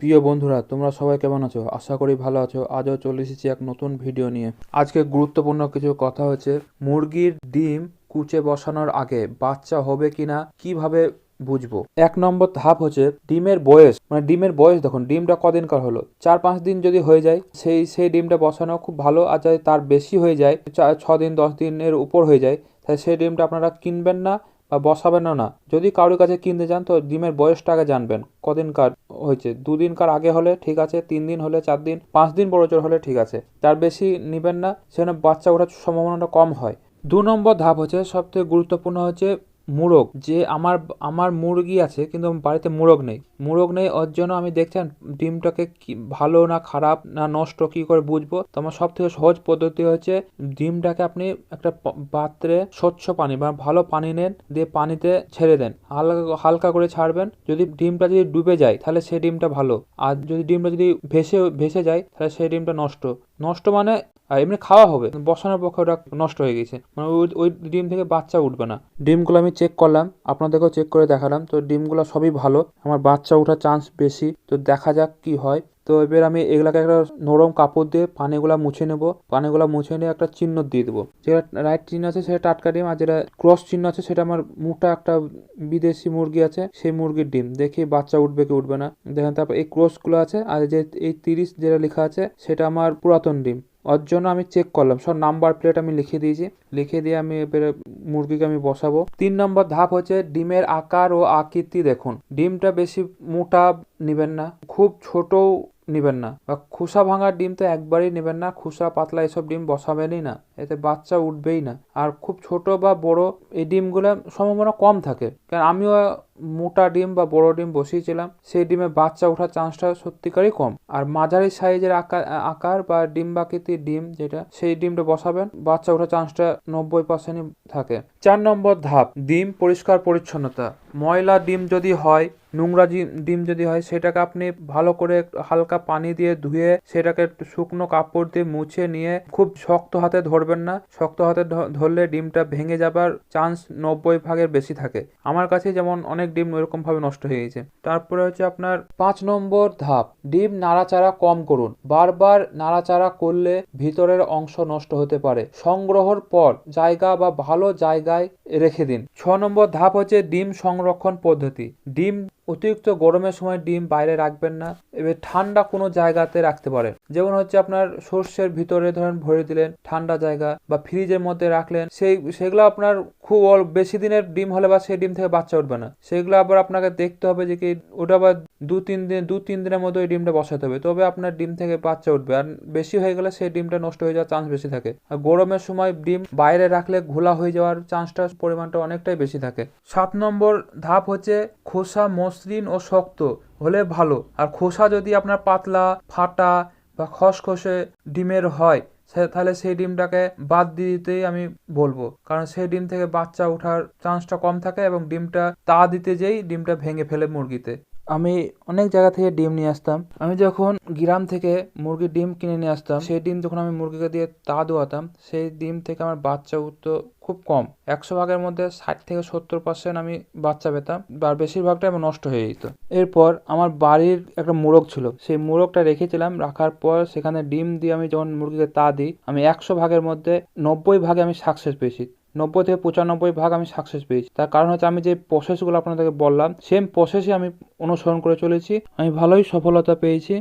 প্রিয় বন্ধুরা, তোমরা সবাই কেমন আছো? আশা করি ভালো আছো। আজও চলে এসেছি এক নতুন ভিডিও নিয়ে। আজকে গুরুত্বপূর্ণ কিছু কথা হচ্ছে, মুরগির ডিম কুচে বসানোর আগে বাচ্চা হবে কিনা, কীভাবে বুঝব? এক নম্বর ধাপ হচ্ছে ডিমের বয়স। মানে ডিমের বয়স দেখুন, ডিমটা কদিনকার হলো? চার পাঁচ দিন যদি হয়ে যায়, সেই সেই ডিমটা বসানো খুব ভালো। আর যদি তার বেশি হয়ে যায় ছ দিন, দশ দিনের উপর হয়ে যায়, তাহলে সেই ডিমটা আপনারা কিনবেন না বা বসাবেনও না। যদি কারোর কাছে কিনতে চান, তো ডিমের বয়সটা আগে জানবেন, কদিনকার হয়েছে। দুদিনকার আগে হলে ঠিক আছে, তিন দিন হলে চার দিন, পাঁচ দিন বড় জোর হলে ঠিক আছে। তার বেশি নেবেন না, সেখানে বাচ্চা ওঠার সম্ভাবনাটা কম হয়। দু নম্বর ধাপ হচ্ছে, সবথেকে গুরুত্বপূর্ণ হচ্ছে মুরগ। যে আমার আমার মুরগি আছে, কিন্তু বাড়িতে মুরগ নেই। মুরগ নেই, ওর জন্য আমি দেখছেন ডিমটাকে কি ভালো না খারাপ না নষ্ট, কি করে বুঝব? তো আমার সব থেকে সহজ পদ্ধতি হচ্ছে ডিমটাকে আপনি একটা পাত্রে স্বচ্ছ পানি বা ভালো পানি নেন, দিয়ে পানিতে ছেড়ে দেন। হালকা হালকা করে ছাড়বেন। যদি ডিমটা যদি ডুবে যায়, তাহলে সেই ডিমটা ভালো। আর যদি ডিমটা যদি ভেসে ভেসে যায়, তাহলে সেই ডিমটা নষ্ট। নষ্ট মানে আর এমনি খাওয়া হবে। বসানোর পক্ষে ওটা নষ্ট হয়ে গেছে। মানে ওই ওই ডিম থেকে বাচ্চা উঠবে না। ডিমগুলো আমি চেক করলাম। আপনাদেরকেও চেক করে দেখালাম। তো ডিমগুলো সবই ভালো। আমার বাচ্চা ওঠার চান্স বেশি। তো দেখা যাক কি হয়। তো এবার আমি এগুলাকে একটা নরম কাপড় দিয়ে পানিগুলা মুছে নেব। পানিগুলা মুছে নিয়ে একটা চিহ্ন দিয়ে দেবো। যেটা রাইট চিহ্ন আছে সেটা টাটকা ডিম, আর যেটা ক্রস চিহ্ন আছে সেটা আমার মোটা একটা বিদেশি মুরগি আছে, সেই মুরগির ডিম। দেখি বাচ্চা উঠবে কি উঠবে না। দেখেন তারপর এই ক্রসগুলো আছে, আর যে এই তিরিশ যেটা লেখা আছে, সেটা আমার পুরাতন ডিম। ওর জন্য আমি চেক করলাম। সব নাম্বার প্লেট আমি লিখে দিয়েছি। লিখে দিয়ে আমি এবারে মুরগিকে আমি বসাবো। তিন নম্বর ধাপ হচ্ছে ডিমের আকার ও আকৃতি দেখুন। ডিমটা বেশি মোটা নেবেন না, খুব ছোটও নেবেন না। বা খোসা ভাঙার ডিম তো একবারই নেবেন না, খোসা পাতলা এসব ডিম বসাবেনই না। এতে বাচ্চা উঠবেই না। আর খুব ছোট বা বড় এই ডিমগুলো সম্ভাবনা কম থাকে। কারণ আমিও মোটা ডিম বা বড় ডিম বসিয়েছিলাম, সেই ডিমে বাচ্চা ওঠার চান্সটা সত্যিকারই কম। আর মাঝারি সাইজের আকার আকার বা ডিম বাকৃতির ডিম যেটা, সেই ডিমটা বসাবেন, বাচ্চা ওঠার চান্সটা নব্বই পার্সেন্টই থাকে। চার নম্বর ধাপ, ডিম পরিষ্কার পরিচ্ছন্নতা। ময়লা ডিম যদি হয়, নোংরা ডিম যদি হয়, সেটাকে আপনি ভালো করে হালকা পানি দিয়ে ধুয়ে, সেটাকে শুকনো কাপড় দিয়ে মুছে নিয়ে, খুব শক্ত হাতে ধরবেন না। শক্ত হাতে ধরলে ডিমটা ভেঙে যাবার চান্স নব্বই ভাগের বেশি থাকে। আমার কাছে যেমন অনেক ডিম এরকম ভাবে নষ্ট হয়ে গেছে। তারপরে হচ্ছে আপনার পাঁচ নম্বর ধাপ, ডিম নাড়াচাড়া কম করুন। বারবার নাড়াচাড়া করলে ভিতরের অংশ নষ্ট হতে পারে। সংগ্রহর পর জায়গা বা ভালো জায়গায় রেখে দিন। ছ নম্বর ধাপ হচ্ছে ডিম সংরক্ষণ পদ্ধতি। ডিম অতিরিক্ত গরমের সময় ডিম বাইরে রাখবেন না, এবার ঠান্ডা কোনো জায়গাতে রাখতে পারেন। যেমন হচ্ছে আপনার সর্ষের ভিতরে ধরেন ভরে দিলেন, ঠান্ডা জায়গা বা ফ্রিজের মধ্যে রাখলেন, সেই, সেগুলো আপনার খুব অল্প বেশি দিনের ডিম হলে বা সেই ডিম থেকে বাচ্চা উঠবে না। সেগুলো আবার আপনাকে দেখতে হবে যে কি ওটা আবার দু তিন দিন, দু তিন দিনের মধ্যে ওই ডিমটা বসাতে হবে। তবে আপনার ডিম থেকে বাচ্চা উঠবে। আর বেশি হয়ে গেলে সেই ডিমটা নষ্ট হয়ে যাওয়ার চান্স বেশি থাকে। আর গরমের সময় ডিম বাইরে রাখলে ঘোলা হয়ে যাওয়ার চান্সটা পরিমাণটা অনেকটাই বেশি থাকে। সাত নম্বর ধাপ হচ্ছে খোসা মসৃণ ও শক্ত হলে ভালো। আর খোসা যদি আপনার পাতলা, ফাটা বা খসখসে ডিমের হয়, সে- তাহলে সেই ডিমটাকে বাদ দিয়ে দিতেই আমি বলব। কারণ সেই ডিম থেকে বাচ্চা ওঠার চান্সটা কম থাকে এবং ডিমটা তা দিতে যেই ডিমটা ভেঙে ফেলে মুরগিতে। আমি অনেক জায়গা থেকে ডিম নিয়ে আসতাম। আমি যখন গ্রাম থেকে মুরগির ডিম কিনে নিয়ে আসতাম, সেই ডিম যখন আমি মুরগিকে দিয়ে তা দোয়াতাম, সেই ডিম থেকে আমার বাচ্চা উঠতো খুব কম। একশো ভাগের মধ্যে ষাট থেকে সত্তর পার্সেন্ট আমি বাচ্চা পেতাম আর বেশিরভাগটা আমার নষ্ট হয়ে যেত। এরপর আমার বাড়ির একটা মোরগ ছিল, সেই মোরগটা রেখেছিলাম, রাখার পর সেখানে ডিম দিয়ে আমি যখন মুরগিকে তা দিই, আমি একশো ভাগের মধ্যে নব্বই ভাগে আমি সাকসেস পেয়েছি। নব্বই থেকে পঁচানব্বই ভাগ আমি সাকসেস পেয়েছি। তার কারণ হচ্ছে আমি যে প্রসেসগুলো আপনাদেরকে বললাম সেম প্রসেসই আমি অনুসরণ করে চলেছি। আমি ভালোই সফলতা পেয়েছি।